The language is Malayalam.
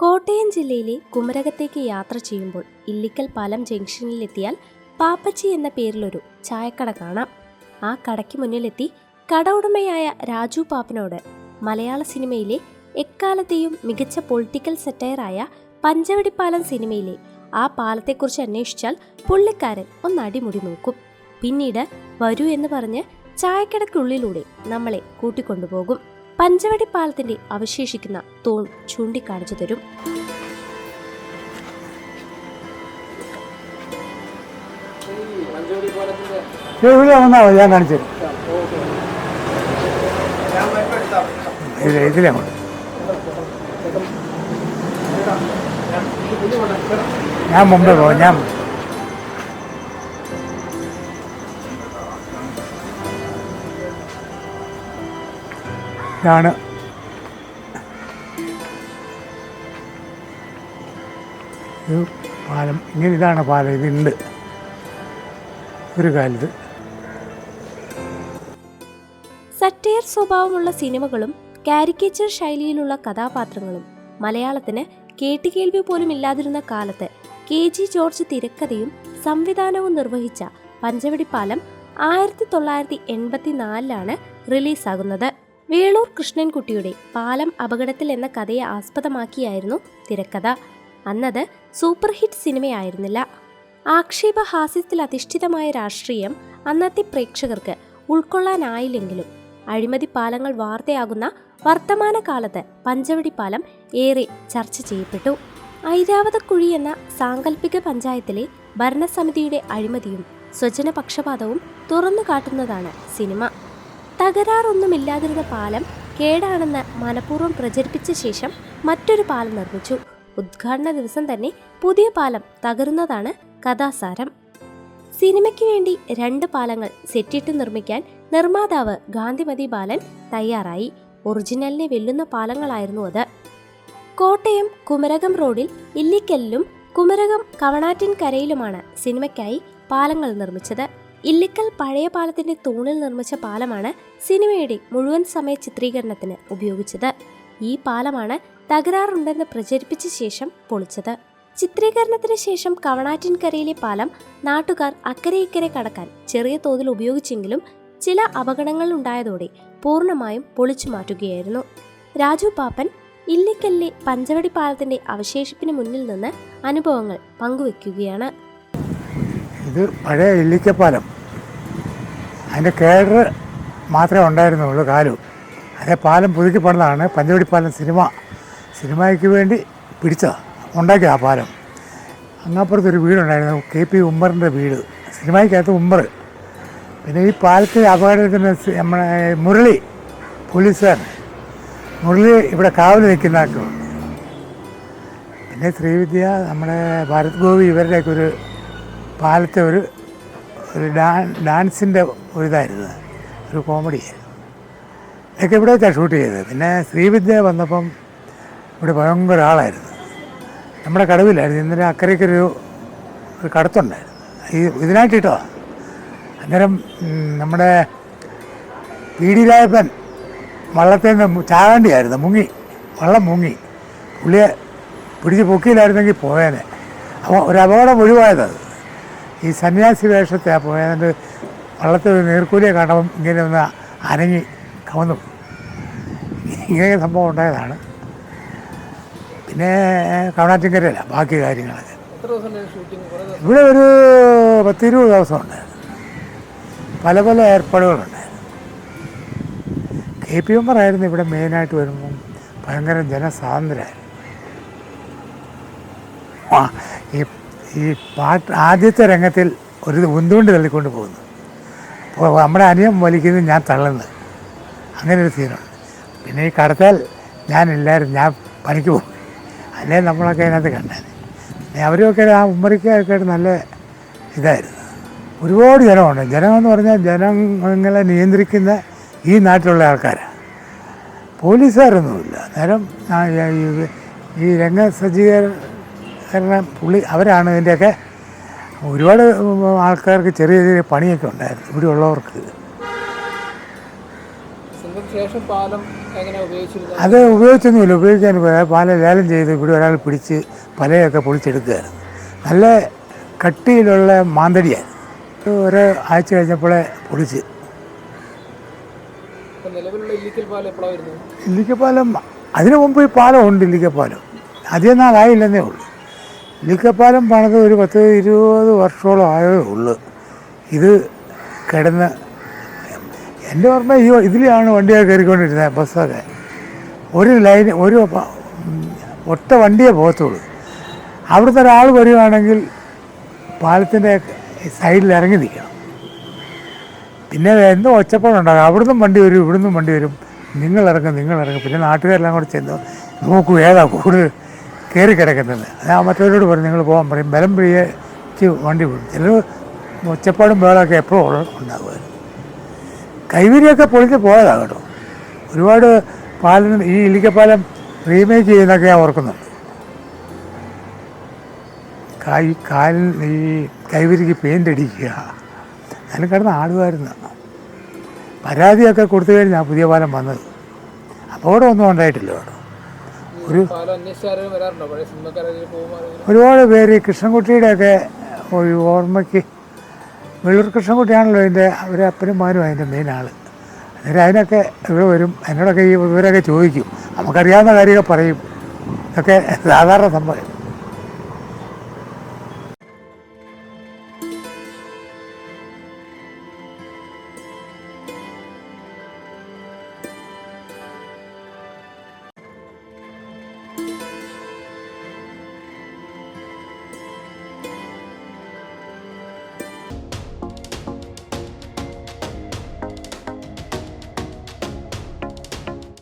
കോട്ടയം ജില്ലയിലെ കുമരകത്തേക്ക് യാത്ര ചെയ്യുമ്പോൾ ഇല്ലിക്കൽ പാലം ജംഗ്ഷനിലെത്തിയാൽ പാപ്പച്ചി എന്ന പേരിലൊരു ചായക്കട കാണാം. ആ കടയ്ക്ക് മുന്നിലെത്തി കട ഉടമയായ രാജു പാപ്പനോട് മലയാള സിനിമയിലെ എക്കാലത്തെയും മികച്ച പൊളിറ്റിക്കൽ സെറ്റയറായ പഞ്ചവടിപ്പാലം സിനിമയിലെ ആ പാലത്തെക്കുറിച്ച് അന്വേഷിച്ചാൽ പുള്ളിക്കാരൻ ഒന്ന് അടിമുടി നോക്കും. പിന്നീട് വരൂ എന്ന് പറഞ്ഞ് ചായക്കടയ്ക്കുള്ളിലൂടെ നമ്മളെ കൂട്ടിക്കൊണ്ടുപോകും. പഞ്ചവടി പാലത്തിന്റെ അവശേഷിക്കുന്ന തൂൺ ചൂണ്ടിക്കാണിച്ചു തരും. ഞാൻ ഞാൻ മുമ്പേ പോകാം ഞാൻ ഇതാണ് ഇത് പാലം ഇങ്ങനെ ഇതാണ് പാലം ഇതുണ്ട് ഒരു കാലത്ത് സറ്റയർ സ്വഭാവമുള്ള സിനിമകളും കാരിക്കേച്ചർ ശൈലിയിലുള്ള കഥാപാത്രങ്ങളും മലയാളത്തിന് കേട്ടുകേൾവി പോലും ഇല്ലാതിരുന്ന കാലത്ത് കെ ജി ജോർജ് തിരക്കഥയും സംവിധാനവും നിർവഹിച്ച പഞ്ചവടിപ്പാലം ആയിരത്തി തൊള്ളായിരത്തി എൺപത്തിനാലിലാണ് റിലീസാകുന്നത്. വേളൂർ കൃഷ്ണൻകുട്ടിയുടെ പാലം അപകടത്തിൽ എന്ന കഥയെ ആസ്പദമാക്കിയായിരുന്നു തിരക്കഥ. അന്നത് സൂപ്പർ ഹിറ്റ് സിനിമയായിരുന്നില്ല ആക്ഷേപഹാസ്യത്തിൽ അധിഷ്ഠിതമായ രാഷ്ട്രീയം അന്നത്തെ പ്രേക്ഷകർക്ക് ഉൾക്കൊള്ളാനായില്ലെങ്കിലും അഴിമതി പാലങ്ങൾ വാർത്തയാകുന്ന വർത്തമാനകാലത്ത് പഞ്ചവടി പാലം ഏറെ ചർച്ച ചെയ്യപ്പെട്ടു. ഐരാവതക്കുഴി എന്ന സാങ്കല്പിക പഞ്ചായത്തിലെ ഭരണസമിതിയുടെ അഴിമതിയും സ്വജനപക്ഷപാതവും തുറന്നു കാട്ടുന്നതാണ് സിനിമ. തകരാറൊന്നുമില്ലാതിരുന്ന പാലം കേടാണെന്ന് മനഃപൂർവം പ്രചരിപ്പിച്ച ശേഷം മറ്റൊരു പാലം നിർമ്മിച്ചു. ഉദ്ഘാടന ദിവസം തന്നെ പുതിയ പാലം തകരുന്നതാണ് കഥാസാരം. സിനിമയ്ക്ക് വേണ്ടി രണ്ട് പാലങ്ങൾ സെറ്റിട്ട് നിർമ്മിക്കാൻ നിർമ്മാതാവ് ഗാന്ധിമതി ബാലൻ തയ്യാറായി. ഒറിജിനലിനെ വെല്ലുന്ന പാലങ്ങളായിരുന്നു അത്. കോട്ടയം കുമരകം റോഡിൽ ഇല്ലിക്കലിലും കുമരകം കവണാറ്റിൻകരയിലുമാണ് സിനിമയ്ക്കായി പാലങ്ങൾ നിർമ്മിച്ചത്. ഇല്ലിക്കൽ പഴയ പാലത്തിന്റെ തൂണിൽ നിർമ്മിച്ച പാലമാണ് സിനിമയുടെ മുഴുവൻ സമയ ചിത്രീകരണത്തിന് ഉപയോഗിച്ചത്. ഈ പാലമാണ് തകരാറുണ്ടെന്ന് പ്രചരിപ്പിച്ച ശേഷം പൊളിച്ചത്. ചിത്രീകരണത്തിന് ശേഷം കവണാറ്റിൻകരയിലെ പാലം നാട്ടുകാർ അക്കരെ ഇക്കരെ കടക്കാൻ ചെറിയ തോതിൽ ഉപയോഗിച്ചെങ്കിലും ചില അപകടങ്ങൾ ഉണ്ടായതോടെ പൂർണമായും പൊളിച്ചു മാറ്റുകയായിരുന്നു. രാജു പാപ്പൻ ഇല്ലിക്കല്ലിലെ പഞ്ചവടി പാലത്തിന്റെ അവശേഷിപ്പിന് മുന്നിൽ നിന്ന് അനുഭവങ്ങൾ പങ്കുവെക്കുകയാണ്. ഇത് പഴയ ഇല്ലിക്കപ്പാലം. അതിന്റെ കേഡർ മാത്രമേ ഉണ്ടായിരുന്നുള്ളൂ കാലു. അതേ പാലം പുതുക്കി പണിതാണ് പഞ്ചവടിപ്പാലം സിനിമ. സിനിമയ്ക്ക് വേണ്ടി പിടിച്ചതാണ് ഉണ്ടാക്കിയ ആ പാലം. അങ്ങപ്പുറത്തൊരു വീടുണ്ടായിരുന്നു കെ പി ഉമ്മറിന്റെ വീട്. സിനിമയ്ക്കകത്ത് ഉമ്മർ. പിന്നെ ഈ പാലത്തിൽ അപകടത്തിന് നമ്മുടെ മുരളി പോലീസുകാരൻ. മുരളി ഇവിടെ കാവൽ നിൽക്കുന്ന പിന്നെ ശ്രീവിദ്യ നമ്മുടെ ഭാരത് ഗോപി ഇവരുടെയൊക്കെ ഒരു പാലത്തെ ഒരു ഒരു ഡാൻ ഡാൻസിന്റെ ഒരു ഇതായിരുന്നു ഒരു കോമഡി ഇതൊക്കെ ഇവിടെ വെച്ചാണ് ഷൂട്ട് ചെയ്തത്? പിന്നെ ശ്രീവിദ്യ വന്നപ്പം ഇവിടെ ഭയങ്കര ആളായിരുന്നു. നമ്മുടെ കടവിലായിരുന്നു. ഇന്നലെ അക്കരയ്ക്കൊരു ഒരു കടത്തുണ്ടായിരുന്നു. ഈ ഇതിനായിട്ട് കേട്ടോ. അന്നേരം നമ്മുടെ പി വള്ളത്തിൽ നിന്ന് ചാകേണ്ടിയായിരുന്നു മുങ്ങി. വള്ളം മുങ്ങി. പുള്ളിയെ പിടിച്ച് പൊക്കിയില്ലായിരുന്നെങ്കിൽ പോയേനെ. അപ്പോൾ ഒരു അപകടം ഒഴിവായത് അത്. ഈ സന്യാസി വേഷത്തെ പോയത്. വള്ളത്തിൽ ഒരു നീർക്കൂലിയെ കാണുമ്പം ഇങ്ങനെ ഒന്ന് അനങ്ങി കവന്നു. ഇങ്ങനെ സംഭവം ഉണ്ടായതാണ്. പിന്നെ കവണാറ്റിൻകരയില്ല ബാക്കി കാര്യങ്ങളൊക്കെ ഇവിടെ ഒരു പത്തിരുപത് ദിവസമുണ്ട് പല പല ഏർപ്പാടുകളുണ്ട് കെ പി ആയിരുന്നു ഇവിടെ മെയിനായിട്ട് വരുമ്പം ഭയങ്കര ജനസ്വാതന്ത്ര്യമായിരുന്നു ആ ഈ പാട്ട് ആദ്യത്തെ രംഗത്തിൽ ഒരു ഉന്തുകൊണ്ട് തള്ളിക്കൊണ്ട് പോകുന്നു. അപ്പോൾ നമ്മുടെ അനിയം വലിക്കുന്നത് ഞാൻ തള്ളുന്നത് അങ്ങനെ ഒരു സീനുണ്ട് പിന്നെ ഈ കടത്താൽ ഞാനില്ലായിരുന്നു ഞാൻ പണിക്ക് പോകും അല്ലേ നമ്മളൊക്കെ അതിനകത്ത് കണ്ടാൽ. പിന്നെ അവരൊക്കെ ആ ഉമ്മറിക്കൊക്കെ നല്ല ഇതായിരുന്നു. ഒരുപാട് ജനമുണ്ട്. ജനമെന്ന് പറഞ്ഞാൽ ജനങ്ങളെ നിയന്ത്രിക്കുന്ന ഈ നാട്ടിലുള്ള ആൾക്കാരാണ്. പോലീസുകാരൊന്നുമില്ല. നേരം ഈ- ഈ രംഗ സജ്ജീകരണം പുള്ളി അവരാണ് ഇതിന്റെയൊക്കെ ഒരുപാട് ആൾക്കാർക്ക് ചെറിയ ചെറിയ പണിയൊക്കെ ഉണ്ടായിരുന്നു ഇവിടെ ഉള്ളവർക്ക് അത് ഉപയോഗിച്ചൊന്നുമില്ല ഉപയോഗിക്കാൻ പാലം പാല ലേലം ചെയ്ത് ഇവിടെ ഒരാൾ പിടിച്ച് പലയൊക്കെ പൊളിച്ചെടുക്കുകയായിരുന്നു നല്ല കട്ടിയിലുള്ള മാന്തടിയായിരുന്നു ഒരു ആഴ്ച കഴിഞ്ഞപ്പോഴേ പൊളിച്ച്. ഇല്ലിക്കപ്പാലം അതിനു മുമ്പ് ഈ പാലം ഉണ്ട് ഇല്ലിക്കപ്പാലം അധികം നാളായില്ലെന്നേ ഉള്ളൂ. ഇല്ലിക്കപ്പാലം പണിത് ഒരു പത്ത് ഇരുപത് വർഷമോളം ആയതേ ഉള്ളൂ. ഇത് കിടന്ന് എന്റെ ഓർമ്മ ഈ ഇതിലാണ് വണ്ടിയൊക്കെ കയറിക്കൊണ്ടിരുന്നത് ബസ്സൊക്കെ. ഒരു ലൈൻ ഒരു ഒറ്റ വണ്ടിയേ പോകത്തുള്ളൂ. അവിടുത്തെ ഒരാൾ വരികയാണെങ്കിൽ പാലത്തിന്റെ സൈഡിൽ ഇറങ്ങി നിൽക്കണം. പിന്നെ എന്തോ ഒച്ചപ്പാടുണ്ടാകും. അവിടുന്ന് വണ്ടി വരും ഇവിടുന്ന് വണ്ടി വരും. നിങ്ങൾ ഇറങ്ങും പിന്നെ നാട്ടുകാരെല്ലാം കൂടെ ചെന്ന് നോക്കൂ ഏതാ കൂടുതൽ കയറി കിടക്കുന്നത് ഞാൻ മറ്റവരോട് പറഞ്ഞു നിങ്ങൾ പോകാൻ പറയും. ബലം പിടിച്ച് വണ്ടി വിടും. ചിലർ ഒച്ചപ്പാടും ബഹളമൊക്കെ എപ്പോഴും ഉണ്ടാകും കൈവരിയൊക്കെ പൊളിച്ച് പോയതാണ് കേട്ടോ. ഒരുപാട് പാലം ഈ ഇല്ലിക്കപ്പാലം റീമേക്ക് ചെയ്യുന്നൊക്കെ ഞാൻ ഓർക്കുന്നുണ്ട്. കായ് കാലിൽ ഈ കൈവരിക്ക് പെയിന്റ് അടിക്കുക. അതിൽ കിടന്ന് ആടുമായിരുന്നു. പരാതിയൊക്കെ കൊടുത്തു കഴിഞ്ഞാൽ പുതിയ പാലം വന്നത്. അപകടമൊന്നും ഉണ്ടായിട്ടില്ല കേട്ടോ. ഒരു ഒരുപാട് പേര് കൃഷ്ണൻകുട്ടിയുടെയൊക്കെ ഒരു ഓർമ്മയ്ക്ക്. വെള്ളൂർ കൃഷ്ണൻകുട്ടിയാണല്ലോ അതിന്റെ അവരെ അപ്പനും മാനും അതിന്റെ മെയിൻ ആൾ അന്നേരം അതിനൊക്കെ ഇവിടെ വരും. എന്നോടൊക്കെ ഈ ഇവരൊക്കെ ചോദിക്കും. നമുക്കറിയാവുന്ന കാര്യമൊക്കെ പറയും. ഇതൊക്കെ സാധാരണ സംഭവം.